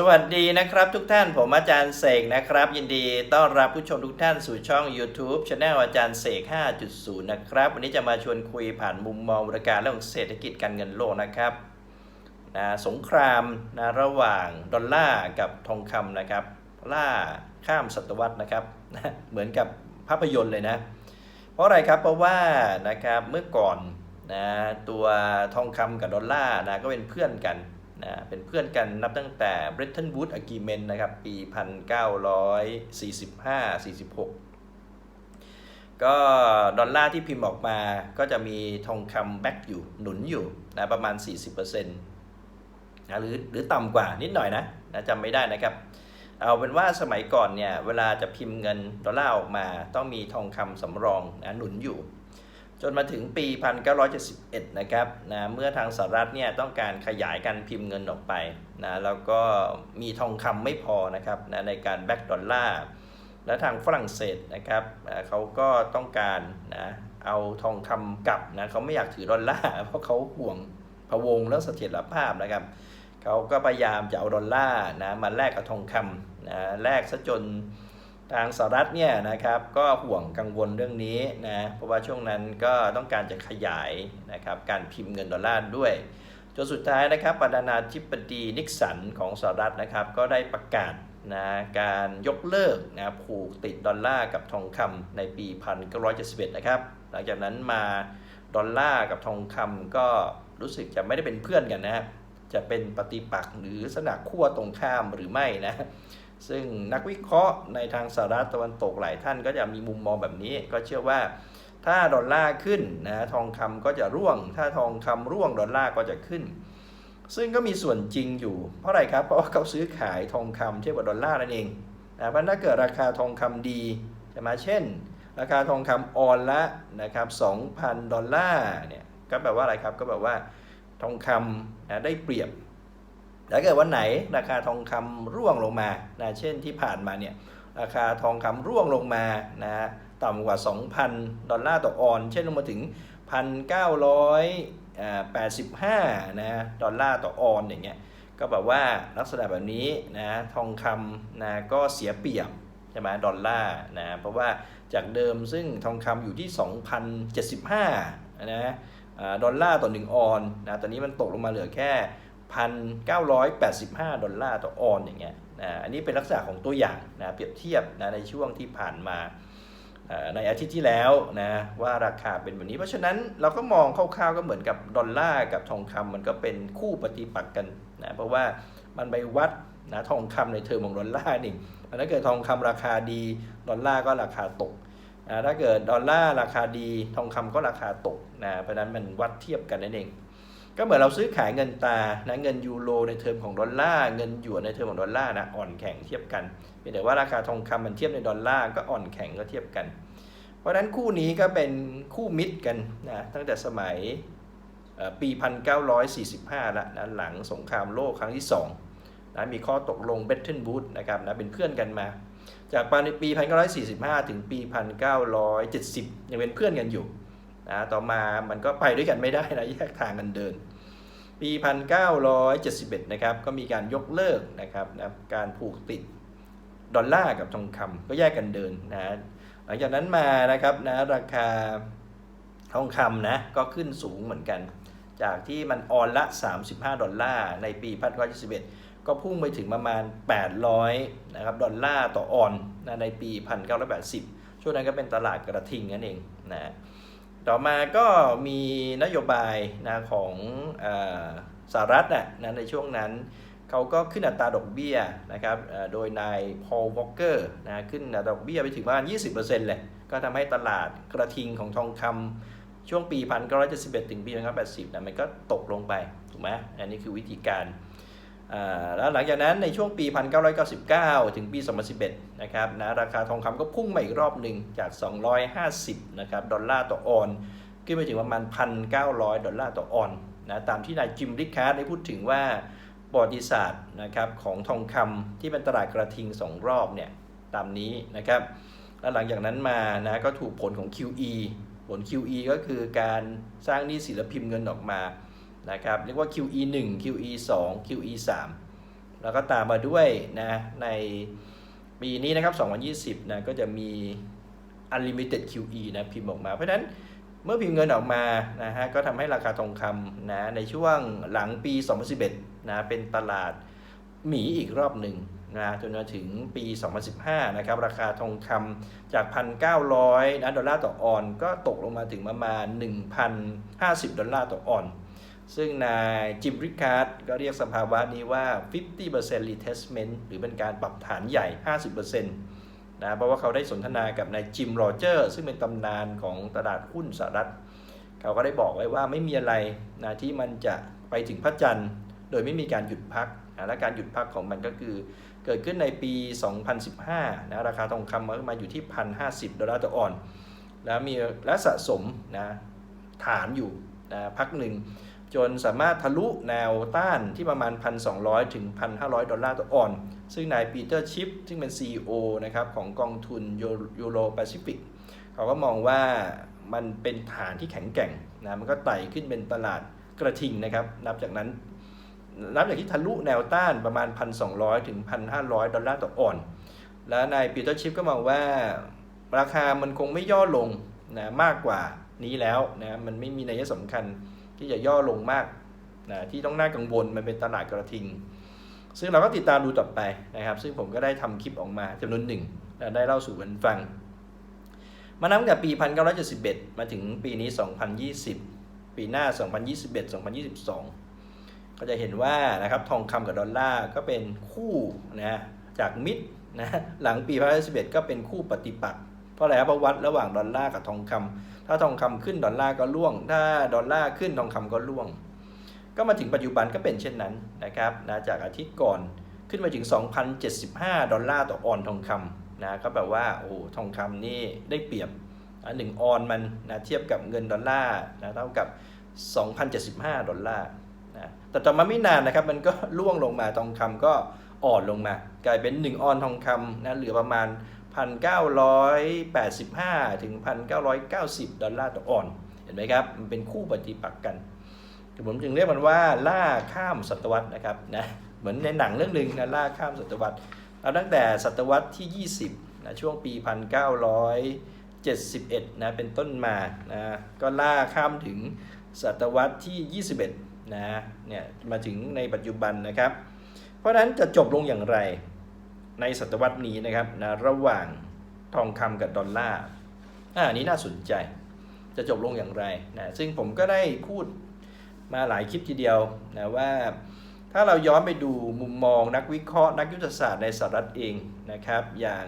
สวัสดีนะครับทุกท่านผมอาจารย์เสกนะครับ ยินดีต้อนรับผู้ชมทุกท่านสู่ช่อง YouTube c h anel อาจารย์เสก 5.0 นะครับ วันนี้จะมาชวนคุยผ่านมุมมองบริการเรื่องเศรษฐกิจการเงินโลกนะครับนะสงครามนะระหว่างดอลลาร์กับทองคำนะครับ ล่าข้ามศตวรรษนะครับนะเหมือนกับภาพยนตร์เลยนะ เพราะอะไรครับเพราะว่านะครับเมื่อก่อนนะตัวทองคำกับดอลลาร์นะก็เป็นเพื่อนกัน นะเป็นเพื่อนกันนับตั้งแต่ Bretton Woods Agreement นะครับ ปี 1945-46 ก็ดอลลาร์ที่พิมพ์ออกมาก็จะมีทองคำแบ็กอยู่หนุนอยู่นะประมาณ 40%นะหรือหรือต่ำกว่านิดหน่อยนะนะจำไม่ได้นะครับ เอาเป็นว่าสมัยก่อนเนี่ย เวลาจะพิมพ์เงินดอลลาร์ออกมา ต้องมีทองคำสำรองนะหนุนอยู่ จนมาถึงปี 1971 นะครับนะเมื่อทางสหรัฐเนี่ยต้องการขยายการพิมพ์เงินออกไปนะแล้วก็มีทองคำไม่พอนะครับนะในการแบ็กดอลลาร์และทางฝรั่งเศสนะครับเอ่อเขาก็ต้องการนะเอาทองคำกลับนะเขาไม่อยากถือดอลลาร์เพราะเขาห่วงพะวงเรื่องเสถียรภาพนะครับเขาก็พยายามจะเอาดอลลาร์นะมาแลกกับทองคำนะแลกซะจน ทางสหรัฐเนี่ยนะครับก็ห่วงกังวลเรื่องนี้นะเพราะว่าช่วงนั้นก็ต้องการจะขยายนะครับการพิมพ์เงินดอลลาร์ด้วยจนสุดท้ายนะครับประธานาธิบดีนิกสันของสหรัฐนะครับก็ได้ประกาศนะการยกเลิกนะผูกติดดอลลาร์กับทองคำในปี 1971 นะครับ หลังจากนั้นมาดอลลาร์กับทองคำก็รู้สึกจะไม่ได้เป็นเพื่อนกันนะจะเป็นปฏิปักษ์หรือสนักขั้วตรงข้ามหรือไม่นะ ซึ่งนักวิเคราะห์ในทางสหรัฐตะวันตกหลายท่านก็จะมีมุมมองแบบนี้ ก็เชื่อว่าถ้าดอลลาร์ขึ้นนะทองคำก็จะร่วง ถ้าทองคำร่วงดอลลาร์ก็จะขึ้น ซึ่งก็มีส่วนจริงอยู่ เพราะอะไรครับ เพราะว่าเขาซื้อขายทองคำเทียบกับดอลลาร์นั่นเองนะเพราะถ้าเกิดราคาทองคำดีใช่ไหมเช่น ราคาทองคำออนละนะครับ2,000 ดอลลาร์เนี่ยก็แปลว่าอะไรครับก็แปลว่าทองคำนะได้เปรียบ ถ้าเกิดวันไหนราคาทองคำร่วงลงมานะเช่นที่ผ่านมาเนี่ยราคาทองคำร่วงลงมานะต่ำกว่า 2,000 ดอลลาร์ต่อออน เช่นลงมาถึง 1,985นะดอลลาร์ต่อออนอย่างเงี้ยก็แบบว่าลักษณะแบบนี้นะทองคำนะก็เสียเปรียบใช่ไหมดอลลาร์นะเพราะว่าจากเดิมซึ่งทองคำอยู่ที่ 2,075นะอ่าดอลลาร์ต่อ1ออนนะตอนนี้มันตกลงมาเหลือแค่ 1,985 ดอลลาร์ต่อออนอย่างเงี้ยนะอันนี้เป็นลักษณะของตัวอย่างนะเปรียบเทียบนะในช่วงที่ผ่านมาในอาทิตย์ที่แล้วนะว่าราคาเป็นแบบนี้ เพราะฉะนั้นเราก็มองคร่าวๆก็เหมือนกับดอลลาร์กับทองคำมันก็เป็นคู่ปฏิปักษ์กันนะเพราะว่ามันไปวัดนะทองคำในเทอมของดอลลาร์นี่ถ้าเกิดทองคำราคาดีดอลลาร์ก็ราคาตกนะถ้าเกิดดอลลาร์ราคาดีทองคำก็ราคาตกนะเพราะฉะนั้นมันวัดเทียบกันนั่นเอง ก็เหมือนเราซื้อขายเงินตานะเงินยูโรในเทอมของดอลลาร์เงินหยวนในเทอมของดอลลาร์นะอ่อนแข็งเทียบกันเพียงแต่ว่าราคาทองคำมันเทียบในดอลลาร์ก็อ่อนแข็งก็เทียบกัน เพราะฉะนั้นคู่นี้ก็เป็นคู่มิตรกันนะตั้งแต่สมัยปี 1945 ละนะหลังสงครามโลกครั้งที่ 2 นะมีข้อตกลงเบตเทนบูธนะครับนะเป็นเพื่อนกันมา จากปี 1945 ถึงปี 1970 ยังเป็นเพื่อนกันอยู่ นะต่อมามันก็ไปด้วยกันไม่ได้นะแยกทางกันเดิน ปี 1971 นะครับก็มีการยกเลิกนะครับนะการผูกติดดอลลาร์กับทองคำก็แยกกันเดินนะหลังจากนั้นมานะครับนะราคาทองคำนะก็ขึ้นสูงเหมือนกัน จากที่มันออนละ 35 ดอลลาร์ในปี 1971 ก็พุ่งไปถึงประมาณ 800นะครับดอลลาร์ต่อออนนะในปี 1980 ช่วงนั้นก็เป็นตลาดกระทิงนั่นเองนะ ต่อมาก็มีนโยบายนะของอสหรัฐนะนะในช่วงนั้นเขาก็ขึ้นอัตราดอกเบี้ยนะครับโดยนายพอลวอลเกอร์นะขึ้นอัตราดอกเบี้ยไปถึงประมาณ 20%เลยก็ทำให้ตลาดกระทิงของทองคำช่วงปี 1971 ถึงปี 1980นะมันก็ตกลงไป ถูกไหมอันนี้คือวิธีการ แล้วหลังจากนั้นในช่วงปี 1999 ถึงปี 2011 นะครับนะราคาทองคำก็พุ่งมาอีกรอบหนึ่งจาก 250 นะครับดอลลาร์ต่อออนขึ้นไปถึงประมาณ 1,900 ดอลลาร์ต่อออนนะตามที่นายจิมริคาร์ดได้พูดถึงว่าประวัติศาสตร์นะครับของทองคำที่เป็นตลาดกระทิง 2 รอบเนี่ยตามนี้นะครับแล้วหลังจากนั้นมานะก็ถูกผลของ QE ผล QE ก็คือการสร้างหนี้ศิลพิมพ์เงินออกมา นะครับเรียกว่า QE 1 QE 2 QE 3แล้วก็ตามมาด้วยนะในปีนี้นะครับ 2020นะก็จะมี unlimited QE นะพิมพ์ออกมา เพราะฉะนั้นเมื่อพิมพ์เงินออกมานะฮะก็ทำให้ราคาทองคำนะในช่วงหลังปี 2011นะเป็นตลาดหมีอีกรอบหนึ่งนะจนมาถึงปี 2015 นะครับ ราคาทองคำจาก 1,900นะดอลลาร์ต่อออน ก็ตกลงมาถึงประมาณ 1,050 ดอลลาร์ต่อออน ซึ่งนายจิมริคาร์ดก็เรียกสภาวะนี้ว่า 50% retestment หรือเป็นการปรับฐานใหญ่ 50%นะเพราะว่าเขาได้สนทนากับนายจิมโรเจอร์ ซึ่งเป็นตำนานของตลาดหุ้นสหรัฐ เขาก็ได้บอกไว้ว่าไม่มีอะไรนะที่มันจะไปถึงพระจันทร์ โดยไม่มีการหยุดพักนะและการหยุดพักของมันก็คือ เกิดขึ้นในปี 2015นะราคาทองคำมันมาอยู่ที่ 1,050 ดอลลาร์ต่อออน แล้วมีและสะสมนะฐานอยู่นะพักหนึ่ง จนสามารถทะลุแนวต้านที่ประมาณ 1,200 ถึง 1,500 ดอลลาร์ต่อออนซ์ซึ่งนายปีเตอร์ชิป ซึ่งเป็น CEO นะครับของกองทุนยูโรแปซิฟิกเขาก็มองว่ามันเป็นฐานที่แข็งแกร่งนะมันก็ไต่ขึ้นเป็นตลาดกระทิงนะครับ นับจากนั้น นับจากที่ทะลุแนวต้านประมาณ 1,200 ถึง 1,500 ดอลลาร์ต่อออนซ์และนายปีเตอร์ชิปก็มองว่าราคามันคงไม่ย่อลงนะมากกว่านี้แล้วนะมันไม่มีนัยสำคัญ ที่จะย่อลงมากนะที่ต้องน่ากังวลมันเป็นตลาดกระทิง ซึ่งเราก็ติดตามดูต่อไปนะครับ ซึ่งผมก็ได้ทำคลิปออกมาจำนวนหนึ่งและได้เล่าสู่กันฟัง มานับตั้งแต่ปี 1971 มาถึงปีนี้ 2020 ปีหน้า 2021 2022 ก็จะเห็นว่านะครับทองคำกับดอลลาร์ก็เป็นคู่นะจากมิดนะหลังปี 2011 ก็เป็นคู่ปฏิปักษ์เพราะอะไรครับเพราะวัดระหว่างดอลลาร์กับทองคำ ถ้าทองคำขึ้นดอลลาร์ก็ร่วง ถ้าดอลลาร์ขึ้นทองคำก็ร่วง ก็มาถึงปัจจุบันก็เป็นเช่นนั้นนะครับนะจากอาทิตย์ก่อนขึ้นมาถึง 2,075 ดอลลาร์ต่อออนทองคำนะก็แปลว่าโอ้ทองคำนี่ได้เปรียบหนึ่งออนมันนะเทียบกับเงินดอลลาร์นะเท่ากับ 2,075 ดอลลาร์นะแต่ต่อมาไม่นานนะครับมันก็ล่วงลงมาทองคำก็อ่อนลงมา กลายเป็น 1 ออนทองคำนะเหลือประมาณ 1,985 ถึง 1,990 ดอลลาร์ต่อออน เห็นไหมครับ มันเป็นคู่ปฏิปักษ์กันผมจึงเรียกมันว่าล่าข้ามศตวรรษนะครับนะเหมือนในหนังเรื่องหนึ่งนะล่าข้ามศตวรรษเอาตั้งแต่ศตวรรษที่ 20นะช่วงปี 1971นะเป็นต้นมานะก็ล่าข้ามถึงศตวรรษที่ 21นะเนี่ยมาถึงในปัจจุบันนะครับ เพราะฉะนั้นจะจบลงอย่างไร ในศตวรรษนี้นะครับนะระหว่างทองคำกับดอลลาร์อ่าอันนี้น่าสนใจ จะจบลงอย่างไรนะซึ่งผมก็ได้พูดมาหลายคลิปทีเดียวนะว่าถ้าเราย้อนไปดูมุมมองนักวิเคราะห์นักยุทธศาสตร์ในสหรัฐเองนะครับ อย่าง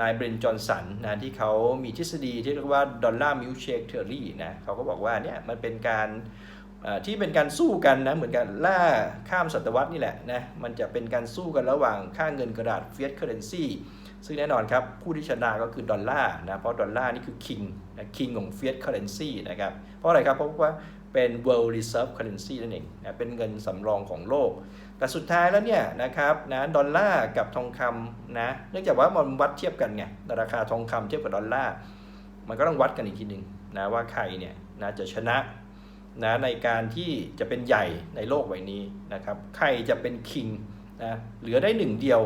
นายเบรนจอห์นสันนะที่เขามีทฤษฎีที่เรียกว่าดอลลาร์มิลเชคเทอรี่นะเขาก็บอกว่าเนี่ยมันเป็นการ ที่เป็นการสู้กันนะเหมือนกันล่าข้ามศตวรรษนี่แหละนะมันจะเป็นการสู้กันระหว่างค่าเงินกระดาษ fiat currency ซึ่งแน่นอนครับ ผู้ที่ชนะก็คือดอลลาร์นะเพราะดอลลาร์นี่คือ king นะ king ของ fiat currency นะครับเพราะอะไรครับเพราะว่าเป็น world reserve currency นั่นเองนะเป็นเงินสำรองของโลก แต่สุดท้ายแล้วเนี่ยนะครับนะดอลลาร์กับทองคำนะเนื่องจากว่ามันวัดเทียบกันไงราคาทองคำเทียบกับดอลลาร์มันก็ต้องวัดกันอีกทีหนึ่งนะว่าใครเนี่ยนะจะชนะ นะในการที่จะเป็นใหญ่ในโลกใบนี้นะครับใครจะเป็นคิงนะเหลือได้หนึ่งเดียว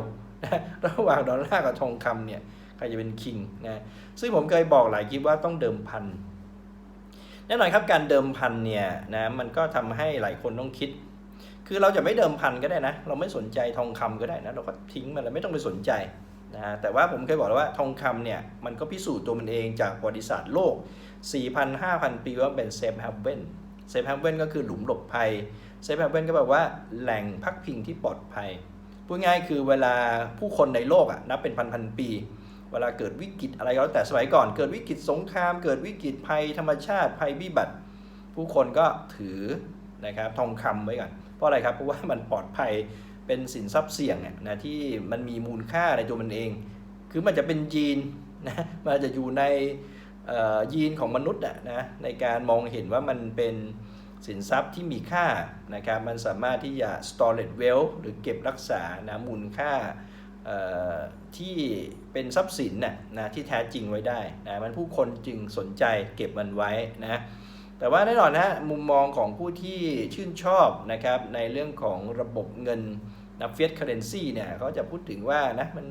นะระหว่างดอลลาร์กับทองคำเนี่ยใครจะเป็นคิงนะซึ่งผมเคยบอกหลายคลิปว่าต้องเดิมพันแน่นอนครับการเดิมพันเนี่ยนะมันก็ทำให้หลายคนต้องคิด คือเราจะไม่เดิมพันก็ได้นะ เราไม่สนใจทองคำก็ได้นะเราก็ทิ้งมันเราไม่ต้องไปสนใจนะแต่ว่าผมเคยบอกแล้วว่าทองคำเนี่ยมันก็พิสูจน์ตัวมันเองจากประวัติศาสตร์โลก 4,000-5,000 ปีว่าเป็นเซฟแฮเวน เซฟแฮเว่นก็คือหลุมหลบภัยเซฟแฮเว่นก็แบบว่าแหล่งพักพิงที่ปลอดภัยพูดง่ายคือเวลาผู้คนในโลกอะนับเป็นพันๆปี เวลาเกิดวิกฤตอะไรก็แล้วแต่สมัยก่อน เกิดวิกฤตสงคราม เกิดวิกฤตภัยธรรมชาติภัยวิบัติ ผู้คนก็ถือนะครับทองคำไว้ก่อนเพราะอะไรครับเพราะว่ามันปลอดภัยเป็นสินทรัพย์เสี่ยงเนี่ยนะที่มันมีมูลค่าในตัวมันเอง คือมันจะเป็นยีนนะมันจะอยู่ใน ยีนของมนุษย์อะนะในการมองเห็นว่ามันเป็นสินทรัพย์ที่มีค่านะครับมันสามารถที่จะ storage wealth หรือเก็บรักษานะมูลค่าที่เป็นทรัพย์สินน่ะนะที่แท้จริงไว้ได้นะมันผู้คนจึงสนใจเก็บมันไว้นะแต่ว่าแน่นอนนะมุมมองของผู้ที่ชื่นชอบนะครับในเรื่องของระบบเงินนะเฟียสเคเรนซีเนี่ยเขาจะพูดถึงว่านะมัน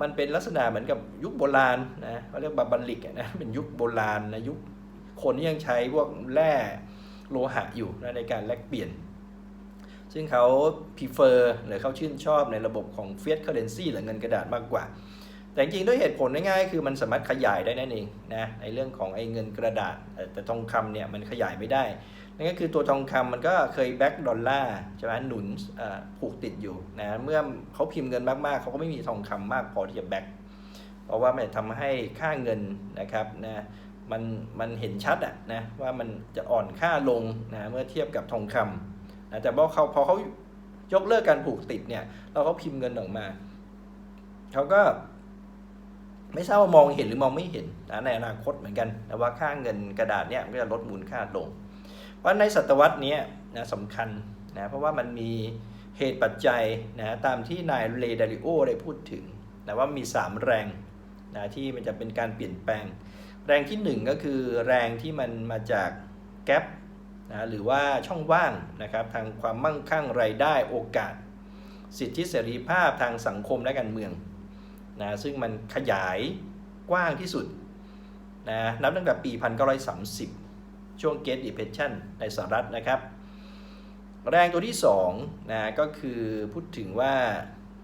มันเป็นลักษณะเหมือนกับยุคโบราณนะเขาเรียกบาบัลลิกนะเป็นยุคโบราณนะยุคคนที่ยังใช้พวกแร่โลหะอยู่นะในการแลกเปลี่ยน ซึ่งเขา prefer หรือเขาชื่นชอบในระบบของ fiat currency หรือเงินกระดาษมากกว่า แต่จริงด้วยเหตุผลง่ายๆคือมันสามารถขยายได้นั่นเองนะในเรื่องของไอ้เงินกระดาษแต่ทองคำเนี่ยมันขยายไม่ได้ นั่นก็คือตัวทองคำมันก็เคยแบ็กดอลลาร์ใช่ไหมหนุนผูกติดอยู่นะเมื่อเขาพิมพ์เงินมากๆเขาก็ไม่มีทองคำมากพอที่จะแบ็กเพราะว่ามันทำให้ค่าเงินนะครับนะมันมันเห็นชัดอะนะว่ามันจะอ่อนค่าลงนะเมื่อเทียบกับทองคำนะแต่พอเขาพอเขายกเลิกการผูกติดเนี่ยเราก็พิมพ์เงินออกมาเขาก็ไม่ทราบว่ามองเห็นหรือมองไม่เห็นนะในอนาคตเหมือนกันแต่ว่าค่าเงินกระดาษเนี่ยมันก็จะลดมูลค่าลง เพราะในศตวรรษนี้นะสำคัญนะเพราะว่ามันมีเหตุปัจจัยนะตามที่นายเรดาริโอได้พูดถึงนะว่ามี 3 แรงนะที่มันจะเป็นการเปลี่ยนแปลง แรงที่ 1 ก็คือแรงที่มันมาจากแก p นะหรือว่าช่องว่างนะครับทางความมั่งคั่งรายได้โอกาส สิทธิเสรีภาพทางสังคมและการเมืองนะซึ่งมันขยายกว้างที่สุดนะนับตั้งแต่ปี 1930 ช่วง Great Depression ในสหรัฐนะครับ แรงตัวที่2นะก็คือพูดถึงว่า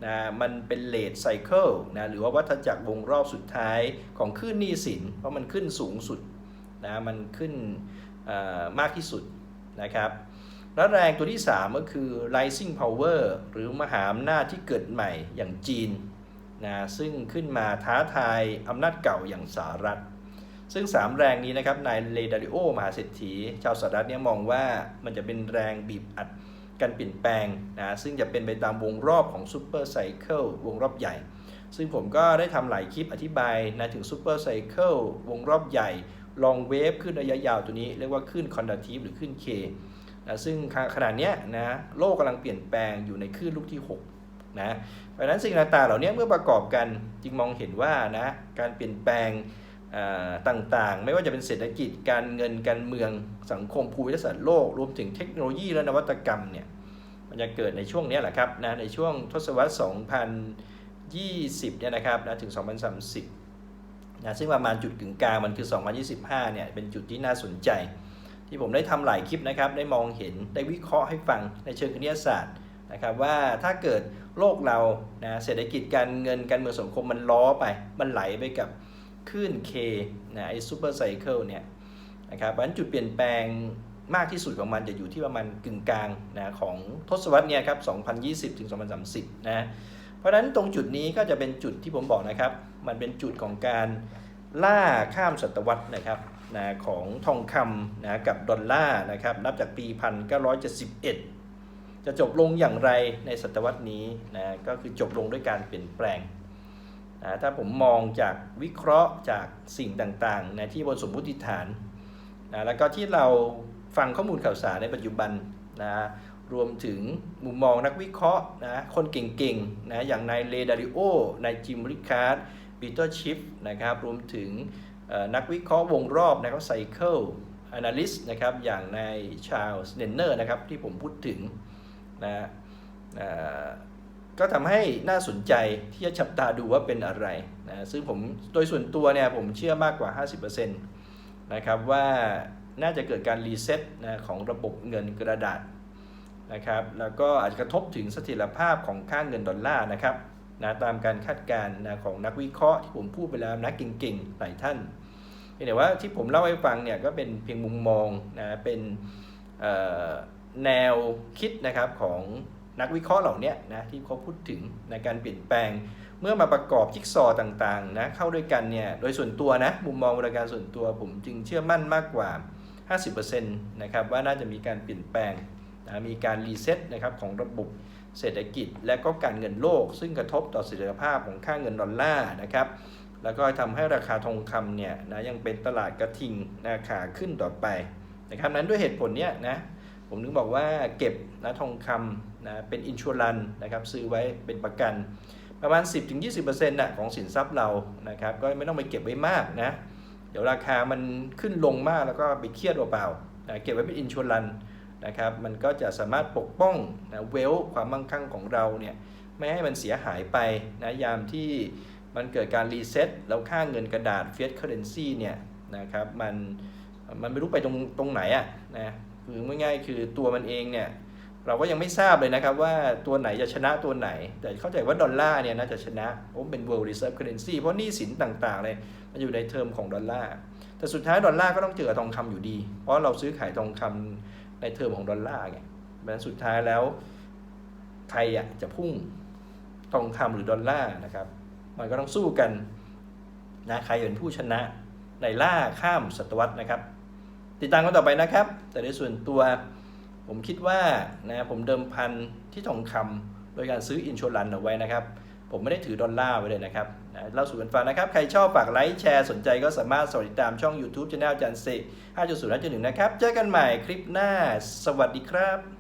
นะมันเป็นเลทไซเคิลนะหรือว่าวัฏจักรวงรอบสุดท้ายของขึ้นหนี้สิน เพราะมันขึ้นสูงสุดนะมันขึ้นมากที่สุดนะครับแล้วแรงตัวที่ 3 ก็คือ rising power หรือมหาอำนาจที่เกิดใหม่อย่างจีนนะซึ่งขึ้นมาท้าทายอำนาจเก่าอย่างสหรัฐ ซึ่ง 3 แรงนี้นะครับนายเลดาริโอมหาเศรษฐี ชาวสหรัฐเนี่ยมองว่ามันจะเป็นแรงบีบอัดการเปลี่ยนแปลงนะซึ่งจะเป็นไปตามวงรอบของซูเปอร์ไซเคิลวงรอบใหญ่ ซึ่งผมก็ได้ทำหลายคลิปอธิบายนะถึงซูเปอร์ไซเคิลวงรอบใหญ่ ลองเวฟขึ้นระยะยาวตัวนี้ เรียกว่าขึ้นคอนดักทีฟหรือขึ้น K นะซึ่งขนาดเนี้ยนะโลกกำลังเปลี่ยนแปลงอยู่ในคลื่นลูกที่ 6นะเพราะฉะนั้นสิ่งต่างๆเหล่านี้เมื่อประกอบกันจึงมองเห็นว่านะการเปลี่ยนแปลง ต่างๆ ไม่ว่าจะเป็นเศรษฐกิจการเงินการเมืองสังคมภูมิรัศาสตร์โลก รวมถึงเทคโนโลยีและนวัตกรรมเนี่ยมันจะเกิดในช่วงนี้แหละครับนะในช่วงทศวรรษ 2020 เนี่ยนะครับนะถึง 2030นะซึ่งประมาณจุดกึ่งกลางมันคือ 2025 เนี่ยเป็นจุดที่น่าสนใจ ที่ผมได้ทำหลายคลิปนะครับ ได้มองเห็นได้วิเคราะห์ให้ฟังในเชิงคณิตศาสตร์นะครับว่าถ้าเกิดโลกเรานะเศรษฐกิจการเงินการเมืองสังคมมันล้อไปมันไหลไปกับ คลื่น K นะไอ้ซูเปอร์ไซเคิลเนี่ยนะครับเพราะฉะนั้นจุดเปลี่ยนแปลงมากที่สุดของมันจะอยู่ที่ประมาณกึ่งกลางนะของทศวรรษเนี่ยครับ 2020 ถึง 2030 นะ เพราะฉะนั้นตรงจุดนี้ก็จะเป็นจุดที่ผมบอกนะครับ มันเป็นจุดของการล่าข้ามศตวรรษนะครับนะของทองคำนะกับดอลลาร์นะครับ นับจากปี 1971 จะจบลงอย่างไรในศตวรรษนี้นะก็คือจบลงด้วยการเปลี่ยนแปลง นะถ้าผมมองจากวิเคราะห์จากสิ่งต่างๆนะที่บนสมมุติฐานนะแล้วก็ที่เราฟังข้อมูลข่าวสารในปัจจุบันนะรวมถึงมุมมองนักวิเคราะห์นะคนเก่งๆนะอย่างนายเลดาริโอนายจิมริคาร์ดปีเตอร์ชิฟนะครับรวมถึงนักวิเคราะห์วงรอบนะครับไซเคิล analyst นะครับอย่างนายชาลส์เนนเนอร์นะครับที่ผมพูดถึงนะ ก็ทำให้น่าสนใจที่จะจับตาดูว่าเป็นอะไรนะซึ่งผมโดยส่วนตัวเนี่ยผมเชื่อมากกว่า 50%นะครับว่าน่าจะเกิดการรีเซ็ตนะของระบบเงินกระดาษนะครับแล้วก็อาจจะกระทบถึงเสถียรภาพของค่าเงินดอลลาร์นะครับนะตามการคาดการณ์นะของนักวิเคราะห์ที่ผมพูดไปแล้วนักเก่งๆหลายท่านเพียงแต่ว่าที่ผมเล่าให้ฟังเนี่ยก็เป็นเพียงมุมมองนะเป็นแนวคิดนะครับของ นักวิเคราะห์เหล่านี้นะที่เขาพูดถึงในการเปลี่ยนแปลง เมื่อมาประกอบจิ๊กซอว์ต่างๆนะเข้าด้วยกันเนี่ยโดยส่วนตัวนะมุมมองบริการส่วนตัวผมจึงเชื่อมั่นมากกว่า 50%นะครับว่าน่าจะมีการเปลี่ยนแปลงนะมีการรีเซ็ตนะครับของระบบเศรษฐกิจและก็การเงินโลก ซึ่งกระทบต่อเสถียรภาพของค่าเงินดอลลาร์นะครับแล้วก็ทำให้ราคาทองคำเนี่ยนะยังเป็นตลาดกระทิงนะขาขึ้นต่อไปนะครับนั้นด้วยเหตุผลเนี้ยนะ ผมถึงบอกว่าเก็บนะทองคำนะเป็นอินชัวรันนะครับซื้อไว้เป็นประกัน ประมาณ 10-20%นะของสินทรัพย์เรานะครับก็ไม่ต้องไปเก็บไว้มากนะเดี๋ยวราคามันขึ้นลงมากแล้วก็ไปเครียดเปล่าๆนะเก็บไว้เป็นอินชัวรันนะครับมันก็จะสามารถปกป้องนะเวลความมั่งคั่งของเราเนี่ยไม่ให้มันเสียหายไปนะยามที่มันเกิดการรีเซ็ตแล้วค่าเงินกระดาษเฟียสเคอร์เรนซีเนี่ยนะครับมันมันไม่รู้ไปตรงตรงไหนอะนะ คือง่ายๆคือตัวมันเองเนี่ยเราก็ยังไม่ทราบเลยนะครับว่าตัวไหนจะชนะตัวไหน แต่เข้าใจว่าดอลลาร์เนี่ยน่าจะชนะเพราะมันเป็น world reserve currency เพราะหนี้สินต่างๆเลยมันอยู่ในเทอมของดอลลาร์แต่สุดท้ายดอลลาร์ก็ต้องเจอทองคำอยู่ดี เพราะเราซื้อขายทองคำในเทอมของดอลลาร์ไงเพราะนั้นสุดท้ายแล้วใครอะจะพุ่งทองคำหรือดอลลาร์นะครับ มันก็ต้องสู้กันนะใครเป็นผู้ชนะในล่าข้ามศตวรรษนะครับ ติดตามกันต่อไปนะครับ แต่ในส่วนตัวผมคิดว่านะผมเดิมพันที่ทองคำโดยการซื้ออินช r รันเอาไว้นะครับ ผมไม่ได้ถือดอลลาร์ไว้เลยนะครับเล่าสู่กันฟังนะครับ ใครชอบฝากไลค์แชร์สนใจก็สามารถสติดตามช่อง YouTube Channel จันเซ5.0.1 นะครับ เจอกันใหม่คลิปหน้า สวัสดีครับ